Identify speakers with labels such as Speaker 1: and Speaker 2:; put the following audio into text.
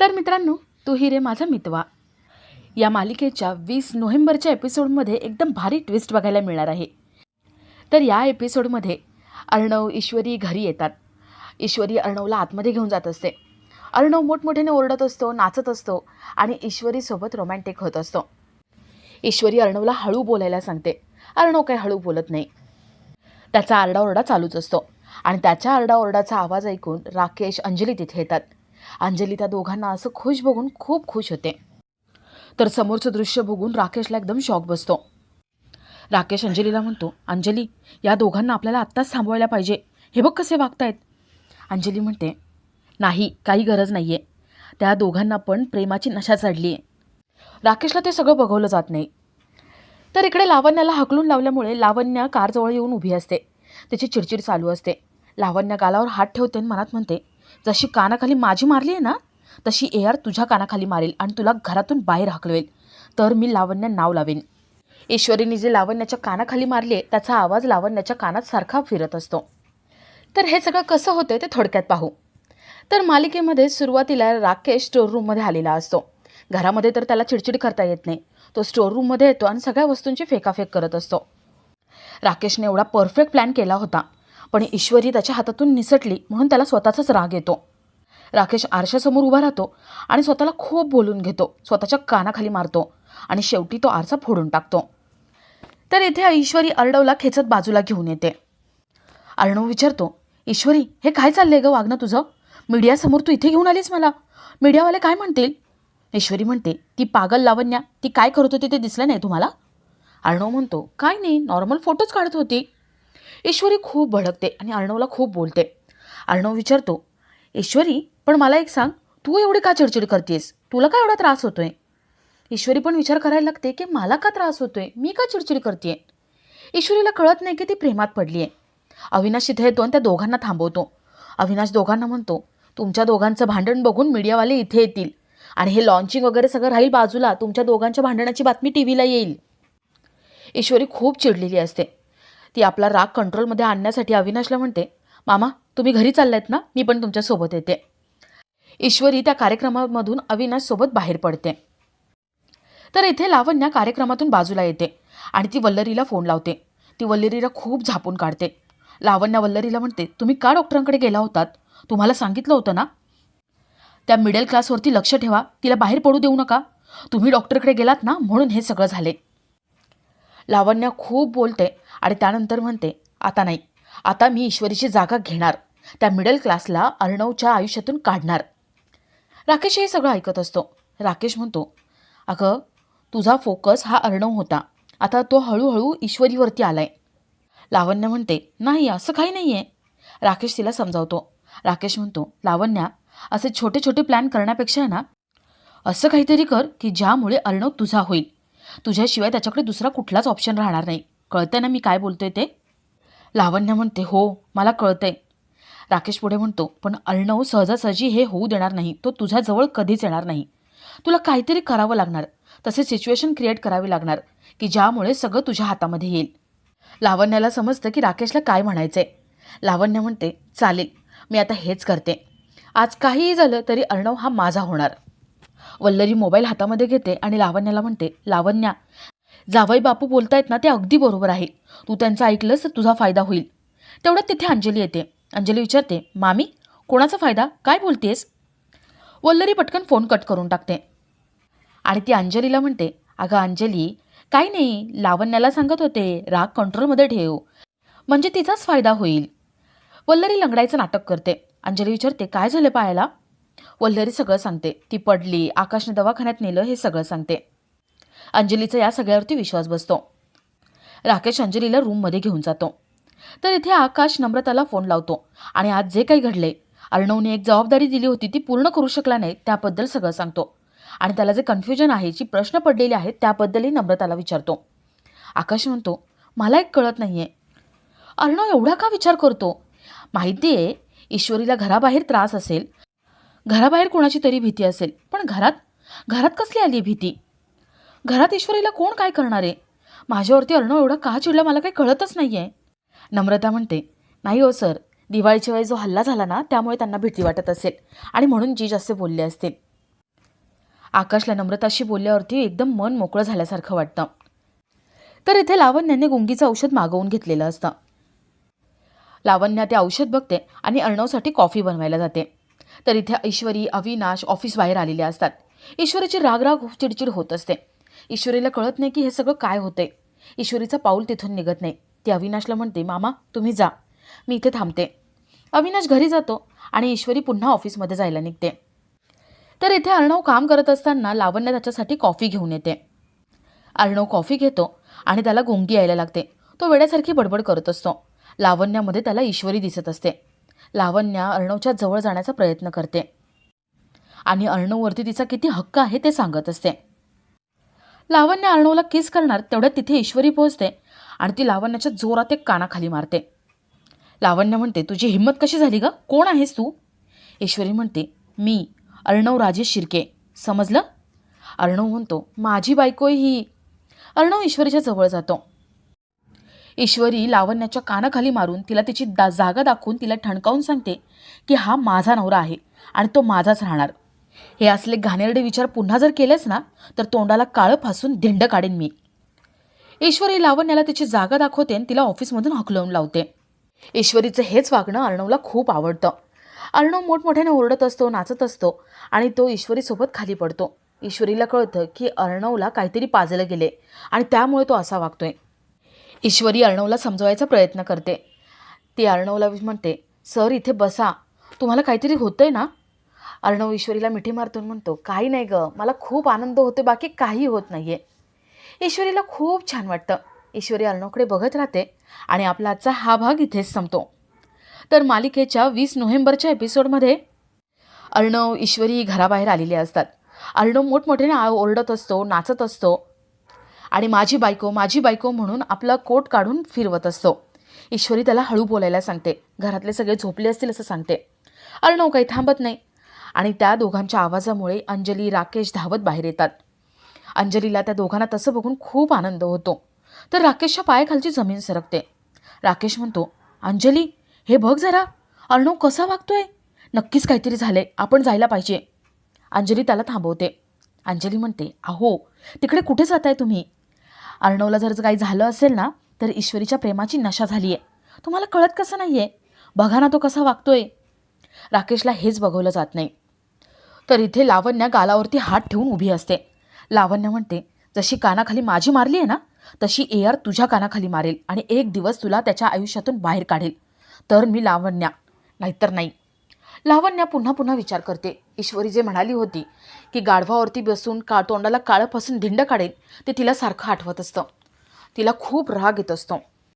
Speaker 1: तर मित्रांनो तू ही रे माझा मितवा. या मालिकेच्या वीस नोव्हेंबरच्या एपिसोडमध्ये एकदम भारी ट्विस्ट बघायला मिळणार आहे. तर या एपिसोडमध्ये अर्णव ईश्वरी घरी येतात. ईश्वरी अर्णवला आतमध्ये घेऊन जात असते. अर्णव मोठमोठ्याने ओरडत असतो नाचत असतो आणि ईश्वरीसोबत रोमॅन्टिक होत असतो. ईश्वरी अर्णवला हळू बोलायला सांगते. अर्णव काही हळू बोलत नाही. त्याचा आरडाओरडा चालूच असतो आणि त्याच्या आरडाओरडाचा आवाज ऐकून राकेश अंजली तिथे येतात. अंजली त्या दोघांना असं खुश बघून खूप खुश होते. तर समोरचं दृश्य बघून राकेशला एकदम शॉक बसतो. राकेश अंजलीला म्हणतो अंजली या दोघांना आपल्याला आत्ताच थांबवायला पाहिजे. हे बघ कसे वागतायत. अंजली म्हणते नाही काही गरज नाही आहे त्या दोघांना पण प्रेमाची नशा चढली आहे. राकेशला ते सगळं बघवलं जात नाही. तर इकडे लावण्याला हकलून लावल्यामुळे लावण्य कारजवळ येऊन उभी असते. त्याची चिडचिड चालू असते. लावण्य गालावर हात ठेवते आणि मनात म्हणते जशी कानाखाली माझी मारली आहे ना तशी ए आर तुझ्या कानाखाली मारेल आणि तुला घरातून बाहेर हकलवेल. तर मी लावण्य नाव लावेन. ईश्वरीने जे लावण्याच्या कानाखाली मारले त्याचा आवाज लावण्याच्या कानात सारखा फिरत असतो. तर हे सगळं कसं होतं ते थोडक्यात पाहू. तर मालिकेमध्ये सुरुवातीला राकेश स्टोर रूममध्ये आलेला असतो. घरामध्ये तर त्याला चिडचिड करता येत नाही. तो स्टोर रूममध्ये येतो आणि सगळ्या वस्तूंची फेकाफेक करत असतो. राकेशने एवढा परफेक्ट प्लॅन केला होता. पण ईश्वरी त्याच्या हातातून निसटली म्हणून त्याला स्वतःचाच राग येतो. राकेश आरशासमोर उभा राहतो आणि स्वतःला खूप बोलून घेतो. स्वतःच्या कानाखाली मारतो आणि शेवटी तो आरसा फोडून टाकतो. तर इथे ईश्वरी अर्णवला खेचत बाजूला घेऊन येते. अर्णव विचारतो ईश्वरी हे काय चाललंय ग वागणं तुझं? मीडियासमोर तू इथे घेऊन आलीस मला. मीडियावाले काय म्हणतील? ईश्वरी म्हणते ती पागल लावण्या ती काय करत होती ते दिसलं नाही तुम्हाला? अर्णव म्हणतो काय नाही नॉर्मल फोटोच काढत होती. ईश्वरी खूप भडकते आणि अर्णवला खूप बोलते. अर्णव विचारतो ईश्वरी पण मला एक सांग तू एवढी का चिडचिड करतेस? तुला का एवढा त्रास होतोय? ईश्वरी पण विचार करायला लागते की मला का त्रास होतोय? मी का चिडचिड करते ईश्वरीला कळत नाही की ती प्रेमात पडली आहे अविनाश इथे येतो आणि त्या दोघांना थांबवतो. अविनाश दोघांना म्हणतो तुमच्या दोघांचं भांडण बघून मीडियावाले इथे येतील. आणि हे लॉन्चिंग वगैरे सगळं राहील बाजूला तुमच्या दोघांच्या भांडणाची बातमी टी व्हीला येईल. ईश्वरी खूप चिडलेली असते. ती आपला राग कंट्रोलमध्ये आणण्यासाठी अविनाशला म्हणते मामा तुम्ही घरी चाललायत ना? मी पण तुमच्यासोबत येते. ईश्वरी त्या कार्यक्रमामधून अविनाशसोबत बाहेर पडते. तर इथे लावण्या कार्यक्रमातून बाजूला येते आणि ती वल्लरीला फोन लावते. ती वल्लरीला खूप झापून काढते. लावण्या वल्लरीला म्हणते तुम्ही का डॉक्टरांकडे गेला होतात? तुम्हाला सांगितलं होतं ना? त्या मिडल क्लासवरती लक्ष ठेवा तिला बाहेर पडू देऊ नका. तुम्ही डॉक्टरकडे गेलात ना? म्हणून हे सगळं झाले. लावण्या खूप बोलते आणि त्यानंतर म्हणते आता नाही. आता मी ईश्वरीची जागा घेणार. त्या मिडल क्लासला अर्णवच्या आयुष्यातून काढणार. राकेश हे सगळं ऐकत असतो. राकेश म्हणतो अगं तुझा फोकस हा अर्णव होता. आता तो हळूहळू ईश्वरीवरती आलाय. लावण्य म्हणते नाही असं काही नाही आहे राकेश तिला समजावतो. राकेश म्हणतो लावण्या असे छोटे छोटे प्लॅन करण्यापेक्षा आहे ना असं काहीतरी कर की ज्यामुळे अर्णव तुझा होईल. तुझ्याशिवाय त्याच्याकडे दुसरा कुठलाच ऑप्शन राहणार नाही. कळतंय ना मी काय बोलतोय ते? लावण्य म्हणते हो मला कळतंय. राकेश पुढे म्हणतो पण अर्णव सहजासहजी हे होऊ देणार नाही. तो तुझ्याजवळ कधीच येणार नाही. तुला काहीतरी करावं लागणार. तसे सिच्युएशन क्रिएट करावी लागणार की ज्यामुळे सगळं तुझ्या हातामध्ये येईल. लावण्याला समजतं की राकेशला काय म्हणायचंय. लावण्य म्हणते चालेल मी आता हेच करते. आज काहीही झालं तरी अर्णव हा माझा होणार. वल्लरी मोबाईल हातामध्ये घेते आणि लावण्याला म्हणते लावण्या जावई बापू बोलतायत ना ते अगदी बरोबर आहे. तू त्यांचं ऐकलंस तर तुझा फायदा होईल. तेवढ्यात तिथे अंजली येते. अंजली विचारते मामी कोणाचा फायदा? काय बोलतेस? वल्लरी पटकन फोन कट करून टाकते. आणि ती अंजलीला म्हणते अगं अंजली काही नाही लावण्याला सांगत होते राग कंट्रोलमध्ये ठेव. म्हणजे तिचाच फायदा होईल. वल्लरी लंगडायचं नाटक करते. अंजली विचारते काय झालं पायाला? वल्लरी सगळं सांगते. ती पडली आकाशने दवाखान्यात नेलं हे सगळं सांगते. अंजलीचा या सगळ्यावरती विश्वास बसतो. राकेश अंजलीला रूममध्ये घेऊन जातो. तर इथे आकाश नम्रताला फोन लावतो आणि आज जे काही घडले अर्णवने एक जबाबदारी दिली होती ती पूर्ण करू शकला नाही त्याबद्दल सगळं सांगतो. आणि त्याला जे कन्फ्युजन आहे जी प्रश्न पडलेले आहेत त्याबद्दलही नम्रताला विचारतो. आकाश म्हणतो मला एक कळत नाही आहे अर्णव एवढा का विचार करतो? माहिती आहे ईश्वरीला घराबाहेर त्रास असेल घराबाहेर कोणाची तरी भीती असेल. पण घरात? घरात कसली आली भीती? घरात ईश्वरीला कोण काय करणार? आहे माझ्यावरती अर्णव एवढा का चिडला मला काही कळतच नाही आहे नम्रता म्हणते नाही हो सर. दिवाळीच्या वेळी जो हल्ला झाला ना त्यामुळे त्यांना भीती वाटत असेल आणि म्हणून जी जास्त बोलले असतील. आकाशला नम्रताशी बोलल्यावरती एकदम मन मोकळं झाल्यासारखं वाटतं. तर इथे लावण्याने गुंगीचं औषध मागवून घेतलेलं असतं. लावण्या ते औषध बघते आणि अर्णवसाठी कॉफी बनवायला जाते. तर इथे ऐश्वरी अविनाश ऑफिस बाहेर आलेले असतात. ईश्वरीची रागराग चिडचिड होत असते. ईश्वरीला कळत नाही की हे सगळं काय होतंय. ईश्वरीचं पाऊल तिथून निघत नाही. ती अविनाशला म्हणते मामा तुम्ही जा. मी इथे थांबते. अविनाश घरी जातो आणि ईश्वरी पुन्हा ऑफिसमध्ये जायला निघते. तर इथे अर्णव काम करत असताना लावण्य त्याच्यासाठी कॉफी घेऊन येते. अर्णव कॉफी घेतो आणि त्याला गुंगी यायला लागते. तो वेड्यासारखी बडबड करत असतो. लावण्यामध्ये त्याला ईश्वरी दिसत असते. लावण्या अर्णवच्या जवळ जाण्याचा प्रयत्न करते. आणि अर्णववरती तिचा किती हक्क आहे ते सांगत असते. लावण्य अर्णवला किस करणार तेवढ्यात तिथे ईश्वरी पोहोचते आणि ती लावण्याच्या जोरात एक कानाखाली मारते. लावण्य म्हणते तुझी हिंमत कशी झाली ग? कोण आहेस तू? ईश्वरी म्हणते मी अर्णव राजेश शिर्के. समजलं? अर्णव म्हणतो माझी बायको ही. अर्णव ईश्वरीच्या जवळ जातो. ईश्वरी लावण्याच्या कानाखाली मारून तिला तिची दा जागा दाखवून तिला ठणकावून सांगते की हा माझा नवरा आहे आणि तो माझाच राहणार. हे असले घाणेरडे विचार पुन्हा जर केलेस ना तर तोंडाला काळं फासून धिंड काढेन मी. ईश्वरी लावण्याला तिची जागा दाखवते आणि तिला ऑफिसमधून हकलवून लावते. ईश्वरीचं हेच वागणं अर्णवला खूप आवडतं. अर्णव मोठमोठ्याने ओरडत असतो नाचत असतो आणि तो ईश्वरीसोबत खाली पडतो. ईश्वरीला कळतं की अर्णवला काहीतरी पाजलं गेले आणि त्यामुळे तो असा वागतोय. ईश्वरी अर्णवला समजवायचा प्रयत्न करते. ती अर्णवला म्हणते सर इथे बसा. तुम्हाला काहीतरी होतंय ना? अर्णव ईश्वरीला मिठी मारतून म्हणतो काही नाही गं. मला खूप आनंद होतो बाकी काही होत नाही आहे ईश्वरीला खूप छान वाटतं. ईश्वरी अर्णवकडे बघत राहते आणि आपला आजचा हा भाग इथेच संपतो. तर मालिकेच्या वीस नोव्हेंबरच्या एपिसोडमध्ये अर्णव ईश्वरी घराबाहेर आलेले असतात. अर्णव मोठमोठ्याने ओरडत असतो नाचत असतो. आणि माझी बायको माझी बायको म्हणून आपला कोट काढून फिरवत असतो. ईश्वरी त्याला हळू बोलायला सांगते. घरातले सगळे झोपले असतील असं सांगते. अर्णव काही थांबत नाही. आणि त्या दोघांच्या आवाजामुळे अंजली राकेश धावत बाहेर येतात. अंजलीला त्या दोघांना तसं बघून खूप आनंद होतो. तर राकेशच्या पायाखालची जमीन सरकते. राकेश म्हणतो अंजली हे बघ जरा. अर्णव कसा वागतोय? नक्कीच काहीतरी झाले आपण जायला पाहिजे. अंजली त्याला थांबवते. अंजली म्हणते अहो तिकडे कुठे जात आहे तुम्ही? अर्णवला जर काही झालं असेल ना तर ईश्वरीच्या प्रेमाची नशा झाली आहे तुम्हाला कळत कसं नाही आहे बघा ना तो कसा वागतोय. राकेशला हेच बघवलं जात नाही. तर इथे लावण्या गालावरती हात ठेवून उभी असते. लावण्य म्हणते जशी कानाखाली माझी मारली आहे ना तशी ए आर तुझ्या कानाखाली मारेल आणि एक दिवस तुला त्याच्या आयुष्यातून बाहेर काढेल. तर मी लावण्या. नाहीतर नाही. लावण्या पुन्हा पुन्हा विचार करते. ईश्वरी जे म्हणाली होती की गाढवावरती बसून का तोंडाला काळं पासून धिंड काढेल ते तिला सारखं आठवत असतं. तिला खूप राग येत असतो.